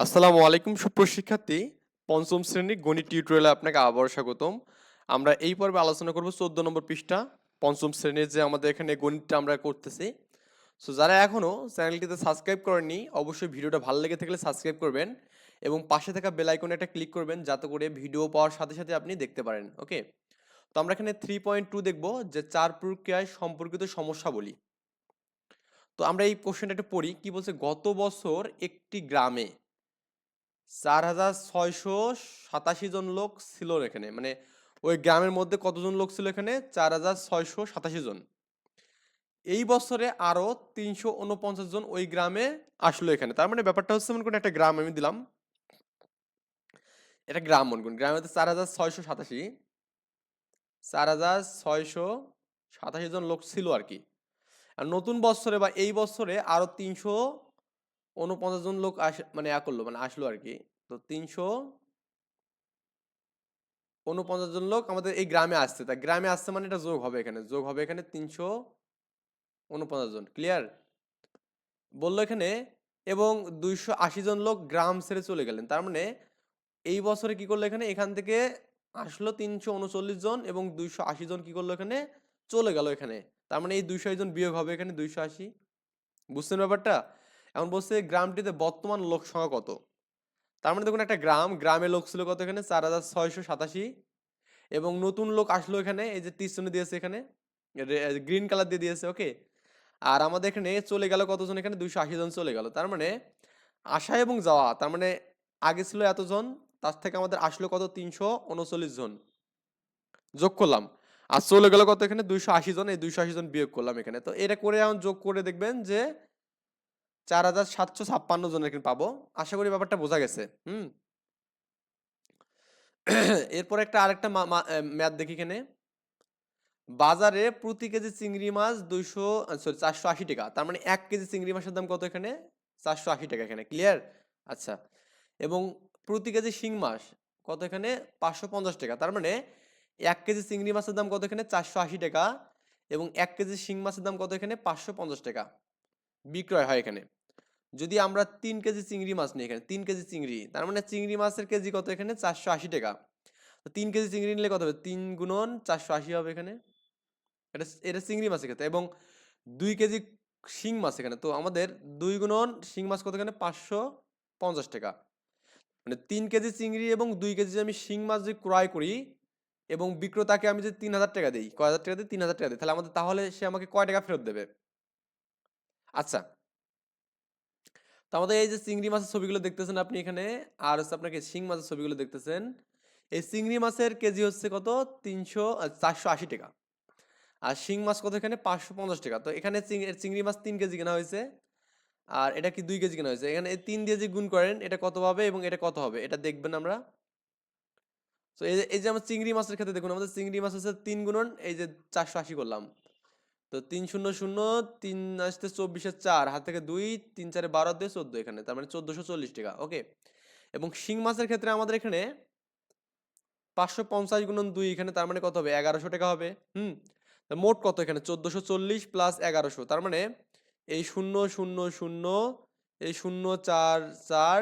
আসসালামু আলাইকুম সুপ্রশিক্ষার্থী পঞ্চম শ্রেণির গণিত টিউটোরিয়ালে আপনাকে আবার স্বাগতম। আমরা এই পর্বে আলোচনা করব চোদ্দ নম্বর পৃষ্ঠা, পঞ্চম শ্রেণির যে আমাদের এখানে গণিতটা আমরা করতেছি। সো যারা এখনও চ্যানেলটিতে সাবস্ক্রাইব করেননি, অবশ্যই ভিডিওটা ভালো লেগে থাকলে সাবস্ক্রাইব করবেন এবং পাশে থাকা বেল আইকনে একটা ক্লিক করবেন যাতে করে ভিডিও পাওয়ার সাথে সাথে আপনি দেখতে পারেন ওকে তো আমরা এখানে থ্রি পয়েন্ট টু দেখব যে চার প্রক্রিয়ায় সম্পর্কিত সমস্যা বলি তো আমরা এই কোশ্চেনটা একটু পড়ি, কি বলছে, গত বছর একটি গ্রামে চার হাজার ছয়শো সাতাশি জন লোক ছিল এখানে। মানে ওই গ্রামের মধ্যে কতজন লোক ছিল এখানে? চার হাজার ছয়শো সাতাশি জন। এই বছরে আরও তিনশো উনপঞ্চাশ জন ওই গ্রামে আসলো এখানে। তার মানে ব্যাপারটা হচ্ছে মনে করুন একটা গ্রাম আমি দিলাম। এটা গ্রাম মনে করুন। গ্রামে চার হাজার ছয়শো সাতাশি। চার হাজার ছয়শো সাতাশি জন লোক ছিল আর কি। আর নতুন বছরে বা এই বছরে আরও তিনশো উনপঞ্চাশ জন লোক আস মানে ইয়া করল মানে আসলো আর কি তো তিনশো উনপঞ্চাশ জন লোক আমাদের এই গ্রামে আসছে। তা গ্রামে আসছে মানে এটা যোগ হবে এখানে। যোগ হবে এখানে তিনশো উনপঞ্চাশ জন। ক্লিয়ার? বলল এখানে এবং দুইশো আশি জন লোক গ্রাম ছেড়ে চলে গেলেন। তার মানে এই বছরে কি করল এখানে? এখান থেকে আসলো তিনশো উনচল্লিশ জন এবং দুইশো আশি জন কি করল এখানে? চলে গেল এখানে। তার মানে এই দুইশো জন বিয়োগ হবে এখানে দুইশো আশি। বুঝছেন ব্যাপারটা? এখন বলছে গ্রামটিতে বর্তমান লোক সংখ্যা কত? তার মানে দেখুন একটা গ্রাম গ্রামে লোক ছিল কত এখানে? চার হাজার ছয়শো সাতাশি। এবং নতুন লোক আসলো এখানে, এই যে তীর্চনে দিয়েছে এখানে গ্রিন কালার দিয়ে দিয়েছে, ওকে? আর আমাদের এখানে চলে গেল কতজন এখানে? দুইশো আশি জন চলে গেল। তার মানে আসা এবং যাওয়া, তার মানে আগে ছিল এতজন, তার থেকে আমাদের আসলো কত? তিনশো উনচল্লিশ জন। যোগ করলাম। আর চলে গেল কত এখানে? দুইশো আশি জন, এই দুইশো আশি জন বিয়োগ করলাম এখানে। তো এটা করে এখন যোগ করে দেখবেন যে চার হাজার সাতশো ছাপ্পান্ন জন এখানে পাবো। আশা করি ব্যাপারটা বোঝা গেছে। হুম। এরপর একটা আরেকটা ম্যাথ দেখি এখানে। বাজারে প্রতি কেজি চিংড়ি মাছ দুইশো, সরি, চারশো আশি টাকা। তার মানে এক কেজি চিংড়ি মাছের দাম কত এখানে? চারশো আশি টাকা এখানে। ক্লিয়ার? আচ্ছা। এবং প্রতি কেজি শিং মাছ কত এখানে? পাঁচশো পঞ্চাশ টাকা। তার মানে এক কেজি চিংড়ি মাছের দাম কত এখানে? চারশো আশি টাকা। এবং এক কেজি শিং মাছের দাম কত এখানে? পাঁচশো পঞ্চাশ টাকা। বিক্রয় হয় এখানে। যদি আমরা তিন কেজি চিংড়ি মাছ নিই এখানে, তিন কেজি চিংড়ি, তার মানে চিংড়ি মাছের কেজি কত এখানে? চারশো আশি টাকা। তো তিন কেজি চিংড়ি নিলে কত হবে? তিন গুণন চারশো আশি হবে এখানে। এটা এটা চিংড়ি মাছের ক্ষেত্রে এবং দুই কেজি শিং মাছ এখানে। তো আমাদের দুই গুণন শিং মাছ কত এখানে? পাঁচশো পঞ্চাশ টাকা। মানে তিন কেজি চিংড়ি এবং দুই কেজি আমি শিং মাছ যদি ক্রয় করি এবং বিক্রেতাকে আমি যদি তিন হাজার টাকা দিই, কয় হাজার টাকা দিই? তিন হাজার টাকা দিই। তাহলে আমাদের, তাহলে সে আমাকে কয় টাকা ফেরত দেবে? আচ্ছা তো আমাদের এই যে চিংড়ি মাছের ছবিগুলো দেখতেছেন আপনি এখানে, আর হচ্ছে আপনাকে শিং মাছের ছবিগুলো দেখতেছেন। এই চিংড়ি মাছের কেজি হচ্ছে কত? তিনশো চারশো আশি টাকা। আর শিং মাছ কত এখানে? পাঁচশো পঞ্চাশ টাকা। তো এখানে চিংড়ি মাছ তিন কেজি কেনা হয়েছে। আর এটা কি দুই কেজি কেনা হয়েছে? এখানে এই তিন দিয়ে যে গুণ করেন, এটা কত হবে এবং এটা কত হবে? এটা দেখবেন আমরা। তো এই যে আমার চিংড়ি মাছের ক্ষেত্রে দেখুন, আমাদের চিংড়ি মাছ হচ্ছে তিন গুণন, এই যে চারশো আশি করলাম। তো তিন শূন্য শূন্য, তিন আসতে চব্বিশে চার, হাত থেকে দুই, তিন চারে বারো দিয়ে চোদ্দ এখানে, তার মানে চোদ্দোশো চল্লিশ টাকা ওকে এবং শিং মাছের ক্ষেত্রে আমাদের এখানে পাঁচশো পঞ্চাশ গুণন দুই এখানে, তার মানে কত হবে? এগারোশো টাকা হবে, হুম? মোট কত এখানে? চোদ্দোশো চল্লিশ প্লাস এগারোশো, তার মানে এই শূন্য শূন্য শূন্য, এই শূন্য, চার চার,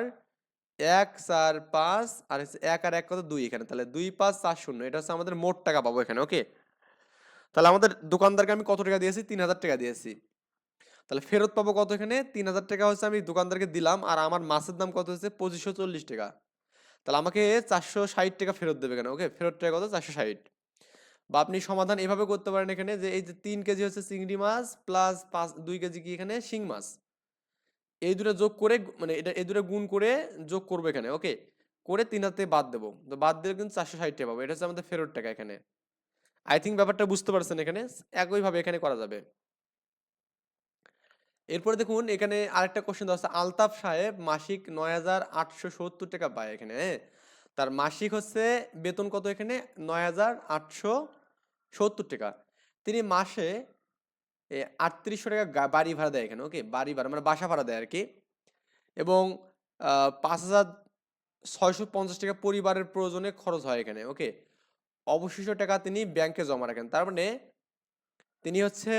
এক, চার, পাঁচ, আর এক আর এক কত? দুই এখানে, তাহলে দুই পাঁচ চার শূন্য, এটা হচ্ছে আমাদের মোট টাকা পাবো এখানে ওকে তাহলে আমাদের দোকানদারকে আমি কত টাকা দিয়েছি? তিন হাজার টাকা দিয়েছি। তাহলে ফেরত পাবো কত এখানে? তিন হাজার টাকা হচ্ছে আমি দোকানদারকে দিলাম আর আমার মাছের দাম কত হচ্ছে পঁচিশশো চল্লিশ টাকা। তাহলে আমাকে চারশো ষাট টাকা ফেরত দেবে কেন? ওকে, ফেরত টাকা কত? চারশো ষাট। বা আপনি সমাধান এভাবে করতে পারেন এখানে যে এই যে তিন কেজি হচ্ছে চিংড়ি মাছ প্লাস পাঁচ, দুই কেজি কি এখানে? শিং মাছ। এই দুটো যোগ করে মানে এটা, এই দুটো গুণ করে যোগ করব এখানে, ওকে? করে তিন হাতে বাদ দেবো। তো বাদ দিলে কিন্তু চারশো ষাট টাকা পাবো। এটা হচ্ছে আমাদের ফেরত টাকা এখানে। আই থিঙ্ক ব্যাপারটা বুঝতে পারছেন এখানে। একইভাবে এখানে করা যাবে। এরপরে দেখুন, এখানে আরেকটা কোশ্চেন দেওয়া আছে। আলতাফ সাহেব মাসিক নয় হাজার আটশো সত্তর টাকা পায় এখানে হ্যাঁ? তার মাসিক হচ্ছে বেতন কত এখানে? নয় হাজার আটশো সত্তর টাকা। তিনি মাসে আটত্রিশশো টাকা বাড়ি ভাড়া দেয় এখানে ওকে বাড়ি ভাড়া মানে বাসা ভাড়া দেয় আর কি এবং পাঁচ হাজার ছয়শো পঞ্চাশ টাকা পরিবারের প্রয়োজনে খরচ হয় এখানে ওকে অবশিষ্ট টাকা তিনি ব্যাংকে জমা রাখেন। তার মানে তিনি হচ্ছে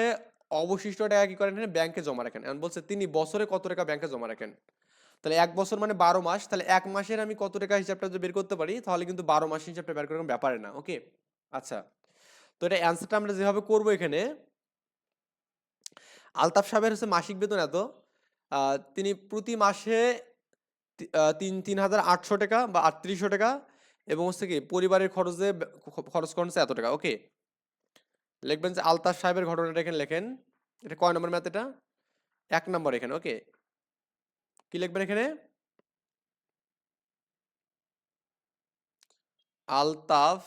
অবশিষ্ট টাকা কি করেন ব্যাংকে জমা রাখেন। এখন বলছে, তিনি বছরে কত টাকা ব্যাংকে জমা রাখেন? তাহলে এক বছর মানে বারো মাস। তাহলে এক মাসের আমি কত টাকা হিসাবটা যদি বের করতে পারি, তাহলে কিন্তু বারো মাসের হিসাবটা বের করার ব্যাপারে না ওকে আচ্ছা তো এটা অ্যান্সারটা আমরা যেভাবে করব এখানে, আলতাফ সাহেবের হচ্ছে মাসিক বেতন এত তিনি প্রতি মাসে তিন তিন হাজার আটশো টাকা বা আটত্রিশশো টাকা এবং হচ্ছে কি পরিবারের খরচে খরচ করেন এত টাকা। ওকে? লিখবেন যে আলতাফ সাহেবের ঘটনাটা এখানে লেখেন। এটা কয় নম্বর ম্যাথ এটা? এক নম্বর এখানে, ওকে? কি লিখবেন এখানে? আলতাফ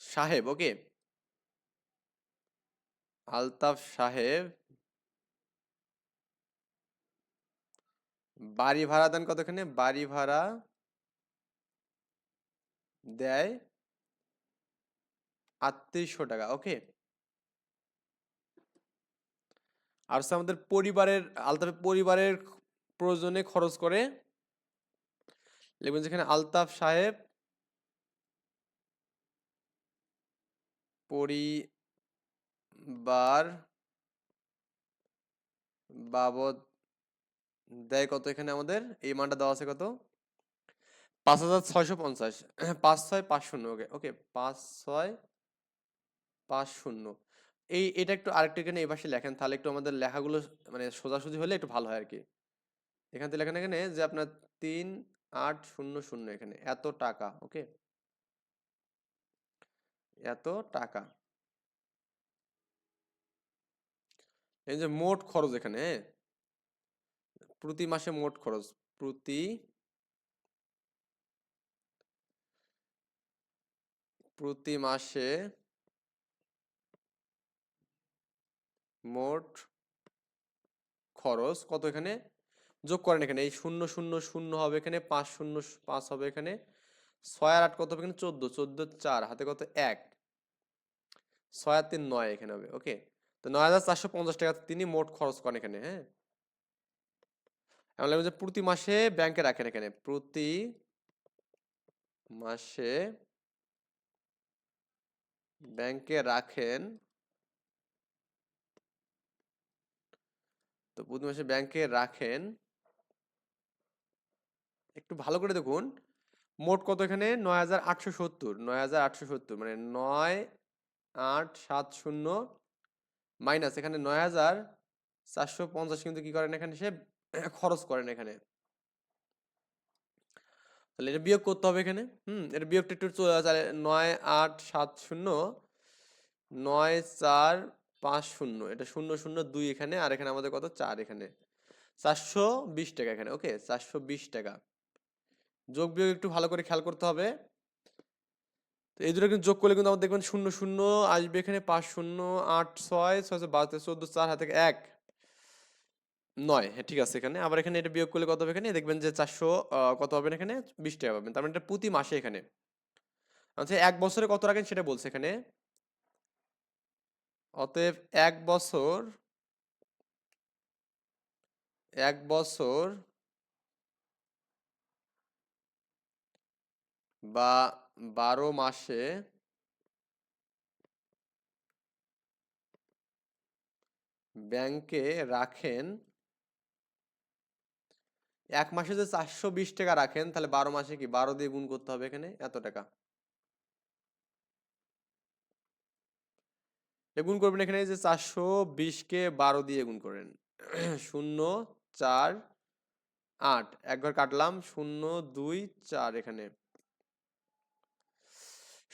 সাহেব, ওকে? আলতাফ সাহেব বাড়ি ভাড়া দেন কতখানে? বাড়ি ভাড়া দেয় আটত্রিশশো টাকা, ওকে? আর হচ্ছে আমাদের পরিবারের আলতাফ পরিবারের প্রয়োজনে খরচ করে, লিখবেন যেখানে আলতাফ সাহেব পরিবার বাবদ দেয় কত এখানে আমাদের? এই মানটা দেওয়া আছে কত? পাঁচ হাজার ছয়শো পঞ্চাশ। পাঁচ ছয় পাঁচ শূন্য ওকে ওকে পাঁচ ছয় পাঁচ শূন্য। এই, এটা একটু আরেকটু এখানে এই পাশে লেখেন, তাহলে একটু আমাদের লেখাগুলো মানে সোজাসুজি হলে একটু ভালো হয় আর কি। এখান থেকে লেখেন এখানে যে আপনার তিন আট শূন্য শূন্য এখানে, এত টাকা ওকে এত টাকা। এই যে মোট খরচ এখানে হ্যাঁ? প্রতি মাসে মোট খরচ? প্রতি প্রতি মাসে মোট খরচ কত এখানে? যোগ করেন এখানে, এই শূন্য শূন্য শূন্য হবে এখানে, পাঁচ শূন্য, পাঁচ হবে এখানে, ছয় আর আট কত হবে এখানে? চোদ্দ চোদ্দ চার, হাতে কত? এক। ছয় আর তিন নয় এখানে হবে, ওকে? তো নয় হাজার চারশো পঞ্চাশ টাকা, তিনি মোট খরচ করেন এখানে হ্যাঁ? এমন লাগবে যে প্রতি মাসে ব্যাংকে রাখেন এখানে। প্রতি মাসে ব্যাংকে রাখেন। তো প্রতি মাসে ব্যাংকে রাখেন। একটু ভালো করে দেখুন। মোট কত এখানে? নয় হাজার আটশো সত্তর। নয় হাজার আটশো সত্তর। মানে নয় আট সাত শূন্য মাইনাস। এখানে নয় হাজার চারশো পঞ্চাশ কিন্তু কি করেন এখানে সে খরচ করেন এখানে। তাহলে এটা বিয়োগ করতে হবে এখানে। হুম এটা বিয়োগটা একটু চলে নয় আট সাত শূন্য, নয় চার পাঁচ শূন্য। এটা শূন্য শূন্য দুই এখানে আর এখানে আমাদের কত? চার এখানে। চারশো বিশ টাকা এখানে। ওকে, চারশো বিশ টাকা। যোগ বিয়োগ একটু ভালো করে খেয়াল করতে হবে। তো এই দুটো কিন্তু যোগ করলে কিন্তু আমাদের দেখবেন শূন্য শূন্য আসবে এখানে পাঁচ শূন্য, আট ছয় ছয় বারো চোদ্দ, চার, হাতে এক। নয় হ্যাঁ ঠিক আছে এখানে। আবার এখানে এটা বিয়োগ করলে কত হবে এখানে? দেখবেন যে চারশো কত হবে এখানে? বিশ টাকা পাবেন। তার মানে এটা প্রতি মাসে এখানে। আচ্ছা এক বছরে কত রাখেন সেটা বলছে এখানে। অতএব এক বছর এক বছর বা বারো মাসে ব্যাংকে রাখেন এক মাসে যে চারশো বিশ টাকা রাখেন, তাহলে বারো মাসে কি বারো দিয়ে গুণ করতে হবে এখানে? এত টাকা। গুণ করবেন এখানে যে চারশো বিশকে বারো দিয়ে গুণ করেন। শূন্য চার আট। একবার কাটলাম, শূন্য দুই চার এখানে।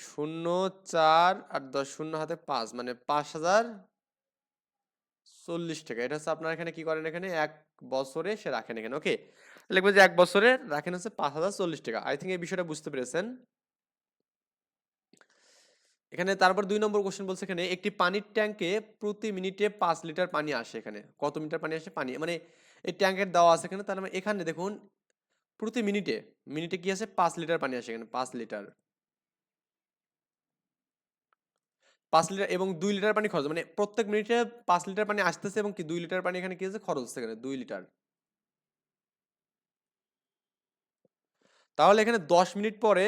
শূন্য চার আর দশ, শূন্য হাতে পাঁচ মানে পাঁচ হাজার চল্লিশ টাকা। এটা হচ্ছে আপনার এখানে কি করেন এখানে? এক বছরে সে রাখেন এখানে। ওকে। লিখবে যে এক বছরে রাখেন হচ্ছে পাঁচ হাজার চল্লিশ টাকা। আই থিঙ্ক এই বিষয়টা বুঝতে পেরেছেন। এখানে তারপর দুই নম্বর কোশ্চেন বলছে এখানে, একটি পানির ট্যাঙ্কে প্রতি মিনিটে পাঁচ লিটার পানি আসে এখানে। কত মিটার পানি আসে? পানি মানে এই ট্যাঙ্কের দেওয়া আছে এখানে, তার মানে এখানে দেখুন, প্রতি মিনিটে মিনিটে কি আছে পাঁচ লিটার পানি আসে এখানে, পাঁচ লিটার। পাঁচ লিটার এবং দুই লিটার পানি খরচ মানে প্রত্যেক মিনিটে পাঁচ লিটার পানি আসতেছে এবং কি, দুই লিটার পানি এখানে কি আছে? খরচ এখানে, দুই লিটার। তাহলে এখানে দশ মিনিট পরে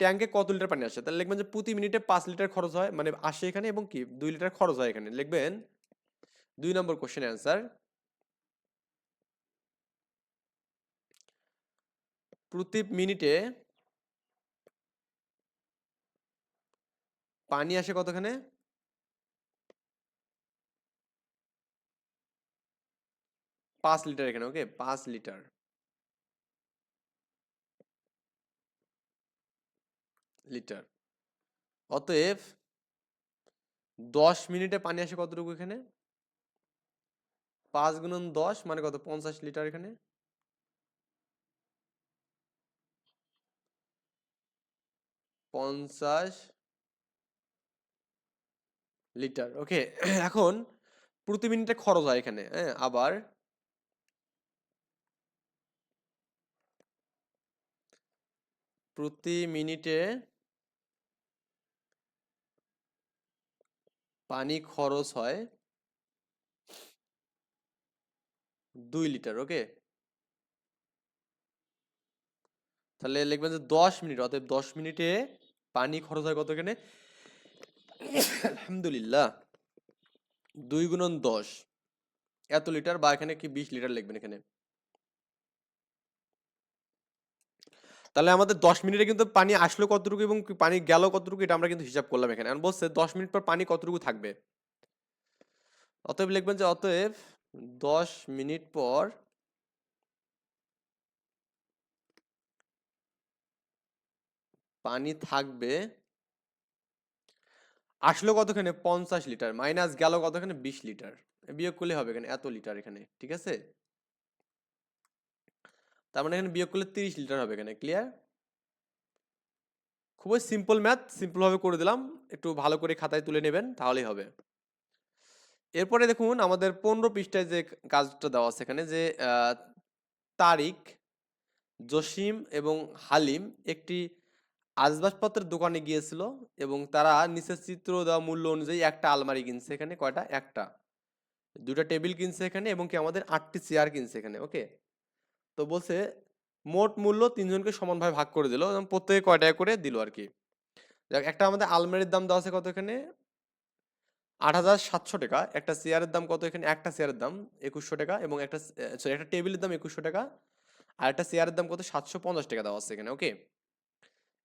ট্যাঙ্কে কত লিটার পানি আসে? তাহলে লিখবেন যে প্রতি মিনিটে পাঁচ লিটার খরচ হয় মানে আসে এখানে এবং কি? দুই লিটার খরচ হয় এখানে। লিখবেন দুই নম্বর কোশ্চেন অ্যান্সার প্রতি মিনিটে পানি আসে কতখানে? পাঁচ লিটার এখানে ওকে পাঁচ লিটার। লিটার। অতএব দশ মিনিটে পানি আসে কতটুকু এখানে? পাঁচ গুণন দশ মানে কত? পঞ্চাশ লিটার এখানে। পঞ্চাশ লিটার। ওকে, এখন প্রতি মিনিটে খরচ হয় এখানে হ্যাঁ? আবার প্রতি মিনিটে পানি খরচ হয় দুই লিটার, ওকে? তাহলে লিখবেন যে দশ মিনিট, অতএব দশ মিনিটে পানি খরচ হয় কত এখানে? আলহামদুলিল্লাহ। দুই গুণন দশ। এত লিটার বা এখানে কি বিশ লিটার লিখবেন এখানে? তাহলে আমাদের দশ মিনিটে কিন্তু পানি আসলো কতটুকু এবং পানি গেল কতটুকু, এটা আমরা কিন্তু হিসাব করলাম এখানে। এখন বলছে দশ মিনিট পর পানি কতটুকু থাকবে? অতএব লিখবেন যে অতএব দশ মিনিট পর পানি থাকবে, আসলো কতখানে? পঞ্চাশ লিটার, মাইনাস গেল কতখানে? বিশ লিটার। বিয়োগ করলে হবে এখানে এত লিটার এখানে, ঠিক আছে? তার মানে এখানে বিয়োগ করলে তিরিশ লিটার হবে এখানে ক্লিয়ার খুবই সিম্পল ম্যাথ সিম্পলভাবে করে দিলাম। একটু ভালো করে খাতায় তুলে নেবেন, তাহলেই হবে। এরপরে দেখুন, আমাদের পনেরো পৃষ্ঠায় যে কাজটা দেওয়া আছে এখানে যে তারিক জসিম এবং হালিম একটি আসবাবপত্রের দোকানে গিয়েছিল এবং তারা নিচের চিত্র দেওয়া মূল্য অনুযায়ী একটা আলমারি কিনছে এখানে, কয়টা? একটা। দুটা টেবিল কিনছে এখানে এবং কি আমাদের আটটি চেয়ার কিনছে এখানে ওকে তো বলছে, মোট মূল্য তিনজনকে সমানভাবে ভাগ করে দিল প্রত্যেকে কয় টাকা করে দিল আর কি একটা আমাদের আলমারির দাম দেওয়া আছে কত এখানে আট হাজার সাতশো টাকা, একটা চেয়ারের দাম কত এখানে একটা চেয়ারের দাম একুশশো টাকা এবং একটা সরি একটা টেবিলের দাম একুশশো টাকা আর একটা চেয়ারের দাম কত? সাতশো পঞ্চাশ টাকা দেওয়া আছে এখানে, ওকে?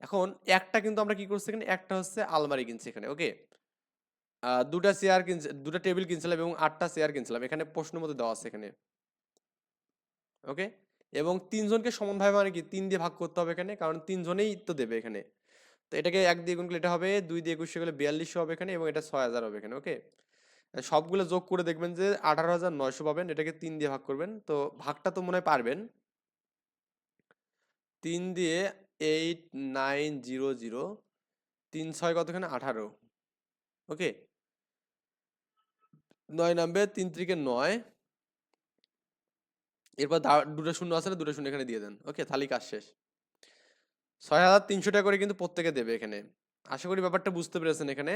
এখন একটা কিন্তু আমরা কি করছি এখানে? একটা হচ্ছে আলমারি কিনছি এখানে, ওকে? দুটা চেয়ার কিনছে, দুটা টেবিল কিনছিলাম এবং আটটা চেয়ার কিনছিলাম, এখানে প্রশ্ন মতো দেওয়া আছে এখানে, ওকে? এবং তিনজনকে সমানভাবে মানে কি তিন দিয়ে ভাগ করতে হবে এখানে, কারণ তিনজনেই তো দেবে এখানে। তো এটাকে এক দিয়ে গুণ করলে এটা হবে, দুই দিয়ে একুশে গেলে বিয়াল্লিশশো হবে এখানে এবং এটা ছয় হাজার হবে এখানে ওকে সবগুলো যোগ করে দেখবেন যে আঠারো হাজার নয়শো পাবেন, এটাকে তিন দিয়ে ভাগ করবেন। তো ভাগটা তো মনে হয় পারবেন। তিন দিয়ে এইট নাইন জিরো জিরো তিন, ছয় কতখানে আঠারো ওকে নয় নামবে তিন, ত্রিকে নয় এরপর দুটো শূন্য আছে না, দুটো শূন্য এখানে দিয়ে দেন। ওকে, তাহলেই কাজ শেষ। ছয় হাজার তিনশো টাকা করে কিন্তু প্রত্যেকে দেবে এখানে। আশা করি ব্যাপারটা বুঝতে পেরেছেন এখানে।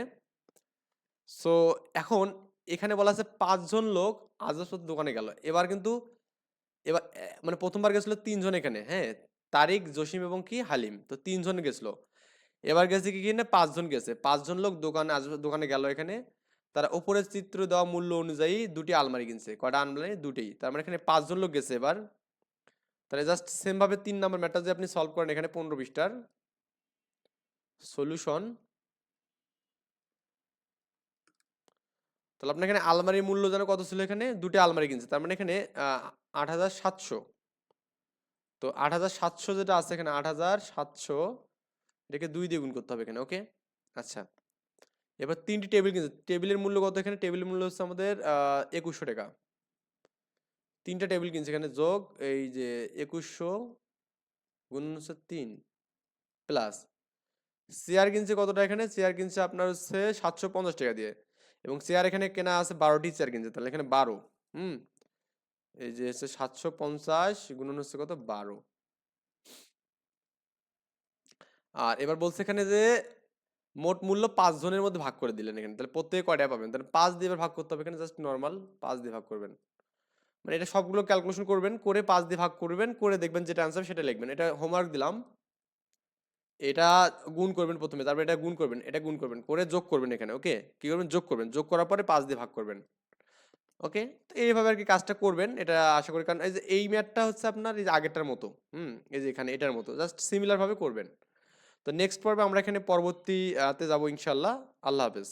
সো, এখন এখানে বলা আছে পাঁচজন লোক আসবাবপত্র দোকানে গেল। এবার কিন্তু, এবার মানে প্রথমবার গেছিল তিনজন এখানে হ্যাঁ? তারিক, জসিম এবং কি? হালিম। তো তিনজন গেছিল। এবার গেছে কি কিনে পাঁচজন গেছে। পাঁচজন লোক দোকানে আসবাব দোকানে গেল এখানে। তারা উপরের চিত্র দেওয়া মূল্য অনুযায়ী দুটি আলমারি কিনছে। কয়টা আলমারি? দুটি। তার মানে এখানে পাঁচজন লোক গেছে এবার। তাহলে জাস্ট সেমভাবে তিন নম্বর ম্যাটার যে আপনি সলভ করেন এখানে পনেরো বিশটার। সলিউশন তাহলে আপনার এখানে আলমারির মূল্য যেন কত ছিল এখানে? দুটি আলমারি কিনছে। তার মানে এখানে আট হাজার সাতশো। তো আট হাজার সাতশো যেটা আছে এখানে, আট হাজার সাতশো, এটাকে দুই দিয়ে গুণ করতে হবে এখানে ওকে আচ্ছা। এবার তিনটি টেবিল কিনছে টেবিলের মূল্য কত এখানে? টেবিলের মূল্য হচ্ছে আমাদের একুশশো টাকা। তিনটা টেবিল কিনছে এখানে, যোগ এই যে একুশশো গুণ হচ্ছে তিন প্লাস। চেয়ার কিনছে কতটা এখানে? চেয়ার কিনছে আপনার হচ্ছে সাতশো পঞ্চাশ টাকা দিয়ে। এবং চেয়ার এখানে কেনা আছে বারোটি চেয়ার কিনছে, তাহলে এখানে বারো, হুম? এই যে হচ্ছে সাতশো পঞ্চাশ গুণন হচ্ছে কত? বারো। আর এবার বলছে এখানে যে মোট মূল্য পাঁচ জনের মধ্যে ভাগ করে দিলেন এখানে। তাহলে প্রত্যেকে কয়টা পাবেন? তাহলে পাঁচ দিয়ে ভাগ করতে হবে এখানে জাস্ট নর্মাল পাঁচ দিয়ে ভাগ করবেন। মানে এটা সবগুলো ক্যালকুলেশন করবেন, করে পাঁচ দিয়ে ভাগ করবেন, করে দেখবেন যেটা অ্যান্সার সেটা লিখবেন। এটা হোমওয়ার্ক দিলাম। এটা গুণ করবেন প্রথমে, তারপরে এটা গুণ করবেন, এটা গুণ করবেন, করে যোগ করবেন এখানে ওকে কি করবেন? যোগ করবেন, যোগ করার পরে পাঁচ দিয়ে ভাগ করবেন ওকে তো এইভাবে আর কি কাজটা করবেন, এটা আশা করি। কারণ এই যে, এই ম্যাথটা হচ্ছে আপনার এই যে আগেরটার মতো, হুম? এই যে এখানে এটার মতো জাস্ট সিমিলারভাবে করবেন। তো নেক্সট পর্বে আমরা এখানে পরবর্তীতে যাব ইনশাল্লাহ আল্লাহ হাফেজ।